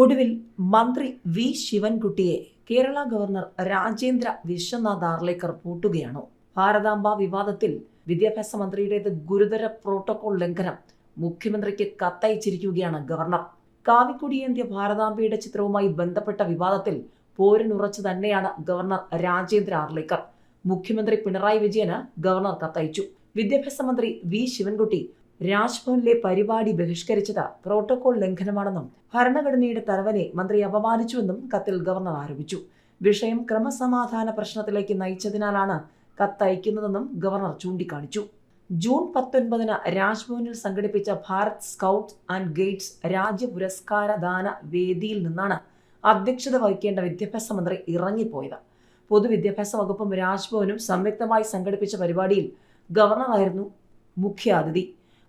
ഒടുവിൽ മന്ത്രി വി ശിവൻകുട്ടിയെ കേരള ഗവർണർ രാജേന്ദ്ര വിശ്വനാഥ് ആർലേക്കർ പൂട്ടുകയാണോ. ഭാരതാംബ വിവാദത്തിൽ വിദ്യാഭ്യാസ മന്ത്രിയുടേത് ഗുരുതര പ്രോട്ടോകോൾ ലംഘനം മുഖ്യമന്ത്രിക്ക് കത്തയച്ചിരിക്കുകയാണ് ഗവർണർ. കാവിക്കുടിയേന്ത്യ ഭാരതാംബയുടെ ചിത്രവുമായി ബന്ധപ്പെട്ട വിവാദത്തിൽ പോരിനുറച്ചു തന്നെയാണ് ഗവർണർ രാജേന്ദ്ര ആർലേക്കർ. മുഖ്യമന്ത്രി പിണറായി വിജയന് ഗവർണർ കത്തയച്ചു. വിദ്യാഭ്യാസ മന്ത്രി വി ശിവൻകുട്ടി രാജ്ഭവനിലെ പരിപാടി ബഹിഷ്കരിച്ചത് പ്രോട്ടോകോൾ ലംഘനമാണെന്നും ഭരണഘടനയുടെ തലവനെ മന്ത്രി അപമാനിച്ചുവെന്നും കത്തിൽ ഗവർണർ ആരോപിച്ചു. വിഷയം ക്രമസമാധാന പ്രശ്നത്തിലേക്ക് നയിച്ചതിനാലാണ് കത്തയക്കുന്നതെന്നും ഗവർണർ ചൂണ്ടിക്കാണിച്ചു. ജൂൺ പത്തൊൻപതിന് രാജ്ഭവനിൽ സംഘടിപ്പിച്ച ഭാരത് സ്കൗട്ട്സ് ആൻഡ് ഗൈഡ്സ് രാജ്യ പുരസ്കാര ദാന വേദിയിൽ നിന്നാണ് അധ്യക്ഷത വഹിക്കേണ്ട വിദ്യാഭ്യാസ മന്ത്രി ഇറങ്ങിപ്പോയത്. പൊതുവിദ്യാഭ്യാസ വകുപ്പും രാജ്ഭവനും സംയുക്തമായി സംഘടിപ്പിച്ച പരിപാടിയിൽ ഗവർണറായിരുന്നു മുഖ്യാതിഥി.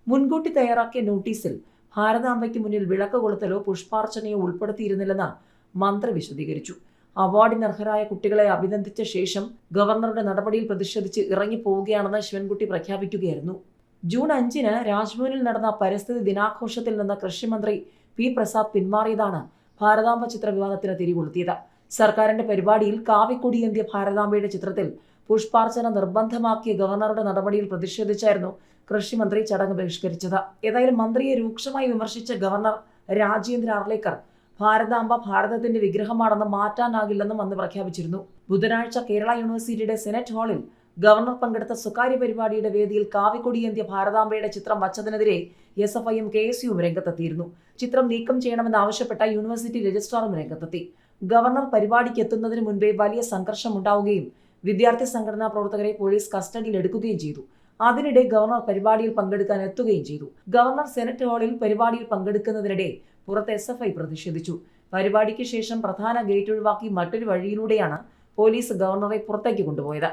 മുൻകൂട്ടി തയ്യാറാക്കിയ നോട്ടീസിൽ ഭാരതാംബയ്ക്ക് മുന്നിൽ വിളക്ക് കൊളുത്തലോ പുഷ്പാർച്ചനയോ ഉൾപ്പെടുത്തിയിരുന്നില്ലെന്ന് മന്ത്രി വിശദീകരിച്ചു. അവാർഡിനർഹരായ കുട്ടികളെ അഭിനന്ദിച്ച ശേഷം ഗവർണറുടെ നടപടിയിൽ പ്രതിഷേധിച്ച് ഇറങ്ങിപ്പോവുകയാണെന്ന് ശിവൻകുട്ടി പ്രഖ്യാപിക്കുകയായിരുന്നു. ജൂൺ അഞ്ചിന് രാജ്ഭവനിൽ നടന്ന പരിസ്ഥിതി ദിനാഘോഷത്തിൽ നിന്ന് കൃഷിമന്ത്രി പി പ്രസാദ് പിന്മാറിയതാണ് ഭാരതാംബ ചിത്ര വിവാദത്തിന് തിരികൊളുത്തിയത്. സർക്കാരിന്റെ പരിപാടിയിൽ കാവിക്കൊടിയേന്ത്യ ഭാരതാംബയുടെ ചിത്രത്തിൽ പുഷ്പാർച്ചന നിർബന്ധമാക്കിയ ഗവർണറുടെ നടപടിയിൽ പ്രതിഷേധിച്ചായിരുന്നു കൃഷിമന്ത്രി ചടങ്ങ് ബഹിഷ്കരിച്ചത്. ഏതായാലും മന്ത്രിയെ രൂക്ഷമായി വിമർശിച്ച ഗവർണർ രാജേന്ദ്ര ആർലേക്കർ ഭാരതാംബ ഭാരതത്തിന്റെ വിഗ്രഹമാണെന്ന് മാറ്റാനാകില്ലെന്നും അന്ന് പ്രഖ്യാപിച്ചിരുന്നു. ബുധനാഴ്ച കേരള യൂണിവേഴ്സിറ്റിയുടെ സെനറ്റ് ഹാളിൽ ഗവർണർ പങ്കെടുത്ത സ്വകാര്യ പരിപാടിയുടെ വേദിയിൽ കാവിക്കൊടിയേന്ത്യ ഭാരതാംബയുടെ ചിത്രം വച്ചതിനെതിരെ എസ് എഫ് ഐയും കെ എസ് യുവും രംഗത്തെത്തിയിരുന്നു. ചിത്രം നീക്കം ചെയ്യണമെന്നാവശ്യപ്പെട്ട യൂണിവേഴ്സിറ്റി രജിസ്ട്രാറും രംഗത്തെത്തി. ഗവർണർ പരിപാടിക്ക് എത്തുന്നതിന് മുൻപേ വലിയ സംഘർഷം ഉണ്ടാവുകയും വിദ്യാർത്ഥി സംഘടനാ പ്രവർത്തകരെ പോലീസ് കസ്റ്റഡിയിൽ എടുക്കുകയും ചെയ്തു. അതിനിടെ ഗവർണർ പരിപാടിയിൽ പങ്കെടുക്കാൻ എത്തുകയും ചെയ്തു. ഗവർണർ സെനറ്റ് ഹാളിൽ പരിപാടിയിൽ പങ്കെടുക്കുന്നതിനിടെ പുറത്ത് എസ് എഫ് ഐ പ്രതിഷേധിച്ചു. പരിപാടിക്ക് ശേഷം പ്രധാന ഗേറ്റ് ഒഴിവാക്കി മറ്റൊരു വഴിയിലൂടെയാണ് പോലീസ് ഗവർണറെ പുറത്തേക്ക് കൊണ്ടുപോയത്.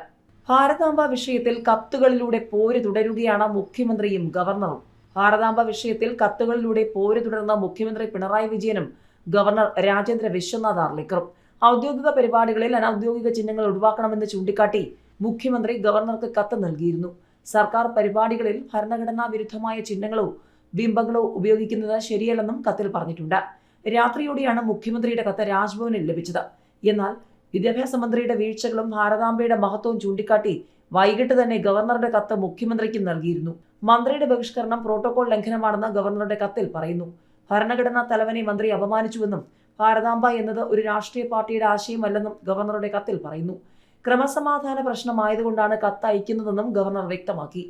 ഭാരതാംബ വിഷയത്തിൽ കത്തുകളിലൂടെ പോര് തുടരുകയാണ് മുഖ്യമന്ത്രിയും ഗവർണറും. ഭാരതാംബ വിഷയത്തിൽ കത്തുകളിലൂടെ പോര് തുടർന്ന മുഖ്യമന്ത്രി പിണറായി വിജയനും ഗവർണർ രാജേന്ദ്ര വിശ്വനാഥ് ആർലേക്കറും. ഔദ്യോഗിക പരിപാടികളിൽ അനൌദ്യോഗിക ചിഹ്നങ്ങൾ ഒഴിവാക്കണമെന്ന് ചൂണ്ടിക്കാട്ടി മുഖ്യമന്ത്രി ഗവർണർക്ക് കത്ത് നൽകിയിരുന്നു. സർക്കാർ പരിപാടികളിൽ ഭരണഘടനാ വിരുദ്ധമായ ചിഹ്നങ്ങളോ ബിംബങ്ങളോ ഉപയോഗിക്കുന്നത് ശരിയല്ലെന്നും കത്തിൽ പറഞ്ഞിട്ടുണ്ട്. രാത്രിയോടെയാണ് മുഖ്യമന്ത്രിയുടെ കത്ത് രാജ്ഭവനിൽ ലഭിച്ചത്. എന്നാൽ വിദ്യാഭ്യാസ മന്ത്രിയുടെ വീഴ്ചകളും ഭാരതാംബയുടെ മഹത്വവും ചൂണ്ടിക്കാട്ടി വൈകിട്ട് തന്നെ ഗവർണറുടെ കത്ത് മുഖ്യമന്ത്രിക്കും നൽകിയിരുന്നു. മന്ത്രിയുടെ ബഹിഷ്കരണം പ്രോട്ടോകോൾ ലംഘനമാണെന്ന് ഗവർണറുടെ കത്തിൽ പറയുന്നു. ഭരണഘടനാ തലവനെ മന്ത്രി അപമാനിച്ചുവെന്നും ഭാരതാംബ എന്നത് ഒരു രാഷ്ട്രീയ പാർട്ടിയുടെ ആശയമല്ലെന്നും ഗവർണറുടെ കത്തിൽ പറയുന്നു. ക്രമസമാധാന പ്രശ്നമായതുകൊണ്ടാണ് കത്ത് അയക്കുന്നതെന്നും ഗവർണർ വ്യക്തമാക്കി.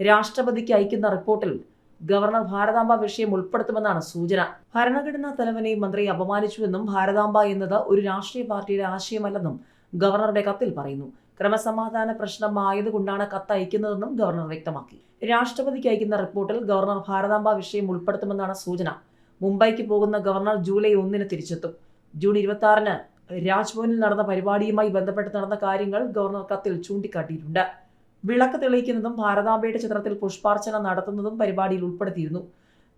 രാഷ്ട്രപതിക്ക് അയക്കുന്ന റിപ്പോർട്ടിൽ ഗവർണർ ഭാരതാംബ വിഷയം ഉൾപ്പെടുത്തുമെന്നാണ് സൂചന. ഭരണഘടനാ തലവനെ മന്ത്രി അപമാനിച്ചുവെന്നും ഭാരതാംബ എന്നത് ഒരു രാഷ്ട്രീയ പാർട്ടിയുടെ ആശയമല്ലെന്നും ഗവർണറുടെ കത്തിൽ പറയുന്നു. ക്രമസമാധാന പ്രശ്നമായതുകൊണ്ടാണ് കത്ത് അയക്കുന്നതെന്നും ഗവർണർ വ്യക്തമാക്കി. രാഷ്ട്രപതിക്ക് അയക്കുന്ന റിപ്പോർട്ടിൽ ഗവർണർ ഭാരതാംബ വിഷയം ഉൾപ്പെടുത്തുമെന്നാണ് സൂചന. മുംബൈക്ക് പോകുന്ന ഗവർണർ ജൂലൈ ഒന്നിന് തിരിച്ചെത്തും. ജൂൺ ഇരുപത്തി ആറിന് രാജ്ഭവനിൽ നടന്ന പരിപാടിയുമായി ബന്ധപ്പെട്ട് നടന്ന കാര്യങ്ങൾ ഗവർണർ കത്തിൽ ചൂണ്ടിക്കാട്ടിയിട്ടുണ്ട്. വിളക്ക് തെളിയിക്കുന്നതും ഭാരതാംബയുടെ ചിത്രത്തിൽ പുഷ്പാർച്ചന നടത്തുന്നതും പരിപാടിയിൽ ഉൾപ്പെടുത്തിയിരുന്നു.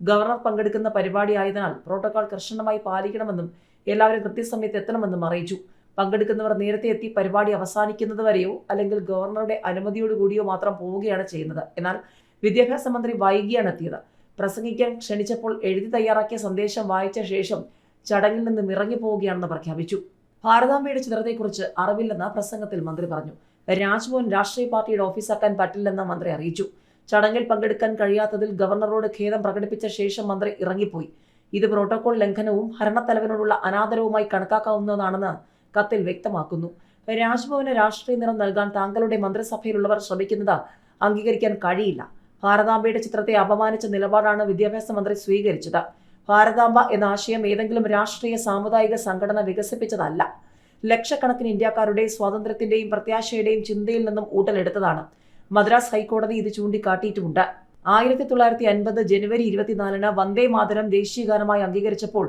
ഗവർണർ പങ്കെടുക്കുന്ന പരിപാടി ആയതിനാൽ പ്രോട്ടോകോൾ കർശനമായി പാലിക്കണമെന്നും എല്ലാവരും കൃത്യസമയത്ത് എത്തണമെന്നും അറിയിച്ചു. പങ്കെടുക്കുന്നവർ നേരത്തെ എത്തി പരിപാടി അവസാനിക്കുന്നതുവരെയോ അല്ലെങ്കിൽ ഗവർണറുടെ അനുമതിയോടുകൂടിയോ മാത്രം പോവുകയാണ് ചെയ്യുന്നത്. എന്നാൽ വിദ്യാഭ്യാസ മന്ത്രി വൈകിയാണ് എത്തിയത്. പ്രസംഗിക്കാൻ ക്ഷണിച്ചപ്പോൾ എഴുതി തയ്യാറാക്കിയ സന്ദേശം വായിച്ച ശേഷം ചടങ്ങിൽ നിന്ന് നിന്നും ഇറങ്ങിപ്പോവുകയാണെന്ന് പ്രഖ്യാപിച്ചു. ഭാരതാംബയുടെ ചിത്രത്തെക്കുറിച്ച് അറിവില്ലെന്ന് പ്രസംഗത്തിൽ മന്ത്രി പറഞ്ഞു. രാജ്ഭവൻ രാഷ്ട്രീയ പാർട്ടിയുടെ ഓഫീസാക്കാൻ പറ്റില്ലെന്ന് മന്ത്രി അറിയിച്ചു. ചടങ്ങിൽ പങ്കെടുക്കാൻ കഴിയാത്തതിൽ ഗവർണറോട് ഖേദം പ്രകടിപ്പിച്ച ശേഷം മന്ത്രി ഇറങ്ങിപ്പോയി. ഇത് പ്രോട്ടോകോൾ ലംഘനവും ഭരണത്തലവനോടുള്ള അനാദരവുമായി കണക്കാക്കാവുന്നതാണെന്ന് കത്തിൽ വ്യക്തമാക്കുന്നു. രാജ്ഭവന് രാഷ്ട്രീയ നിറം നൽകാൻ താങ്കളുടെ മന്ത്രിസഭയിലുള്ളവർ ശ്രമിക്കുന്നത് അംഗീകരിക്കാൻ കഴിയില്ല. ഭാരതാംബയുടെ ചിത്രത്തെ അപമാനിച്ച നിലപാടാണ് വിദ്യാഭ്യാസ മന്ത്രി സ്വീകരിച്ചത്. ഭാരതാംബ എന്ന ആശയം ഏതെങ്കിലും രാഷ്ട്രീയ സാമുദായിക സംഘടന വികസിപ്പിച്ചതല്ല. ലക്ഷക്കണക്കിന് ഇന്ത്യക്കാരുടെ സ്വാതന്ത്ര്യത്തിന്റെയും പ്രത്യാശയുടെയും ചിന്തയിൽ നിന്നും ഊട്ടലെടുത്തതാണ്. മദ്രാസ് ഹൈക്കോടതി ഇത് ചൂണ്ടിക്കാട്ടിയിട്ടുമുണ്ട്. ആയിരത്തി തൊള്ളായിരത്തി അൻപത് ജനുവരി ഇരുപത്തിനാലിന് വന്ദേ മാതരം ദേശീയഗാനമായി അംഗീകരിച്ചപ്പോൾ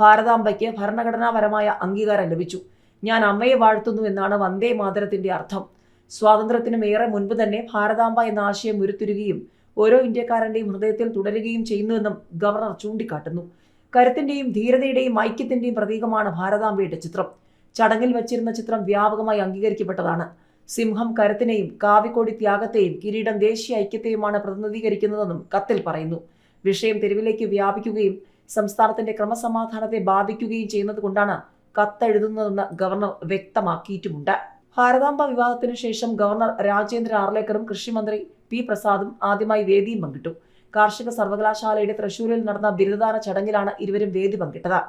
ഭാരതാംബയ്ക്ക് ഭരണഘടനാപരമായ അംഗീകാരം ലഭിച്ചു. ഞാൻ അമ്മയെ വാഴ്ത്തുന്നു എന്നാണ് വന്ദേ മാതരത്തിന്റെ അർത്ഥം. സ്വാതന്ത്ര്യത്തിനും ഏറെ മുൻപ് തന്നെ ഭാരതാംബ എന്ന ആശയം ഉരുത്തിരുകയും ഓരോ ഇന്ത്യക്കാരന്റെയും ഹൃദയത്തിൽ തുടരുകയും ചെയ്യുന്നുവെന്നും ഗവർണർ ചൂണ്ടിക്കാട്ടുന്നു. കരുത്തിന്റെയും ധീരതയുടെയും ഐക്യത്തിന്റെയും പ്രതീകമാണ് ഭാരതാംബയുടെ ചിത്രം. ചടങ്ങിൽ വച്ചിരുന്ന ചിത്രം വ്യാപകമായി അംഗീകരിക്കപ്പെട്ടതാണ്. സിംഹം കരുത്തിനെയും കാവിക്കോടി ത്യാഗത്തെയും കിരീടം ദേശീയ ഐക്യത്തെയുമാണ് പ്രതിനിധീകരിക്കുന്നതെന്നും കത്തിൽ പറയുന്നു. വിഷയം തെരുവിലേക്ക് വ്യാപിക്കുകയും സംസ്ഥാനത്തിന്റെ ക്രമസമാധാനത്തെ ബാധിക്കുകയും ചെയ്യുന്നത് കൊണ്ടാണ് കത്തെഴുതുന്നതെന്ന് ഗവർണർ വ്യക്തമാക്കിയിട്ടുമുണ്ട്. ഭാരതാംബ വിവാദത്തിനു ശേഷം ഗവർണർ രാജേന്ദ്ര ആർലേക്കറും കൃഷിമന്ത്രി പി പ്രസാദും ആദ്യമായി വേദിയും പങ്കിട്ടു. കാർഷിക സർവകലാശാലയുടെ തൃശൂരിൽ നടന്ന ബിരുദദാന ചടങ്ങിലാണ് ഇരുവരും വേദി പങ്കിട്ടത്.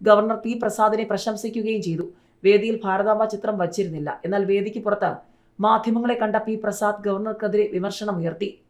ഗവർണർ പി പ്രസാദിനെ പ്രശംസിക്കുകയും ചെയ്തു. വേദിയിൽ ഭാരതാംബ ചിത്രം വച്ചിരുന്നില്ല. എന്നാൽ വേദിക്ക് പുറത്ത് മാധ്യമങ്ങളെ കണ്ട പി പ്രസാദ് ഗവർണർക്കെതിരെ വിമർശനം ഉയർത്തി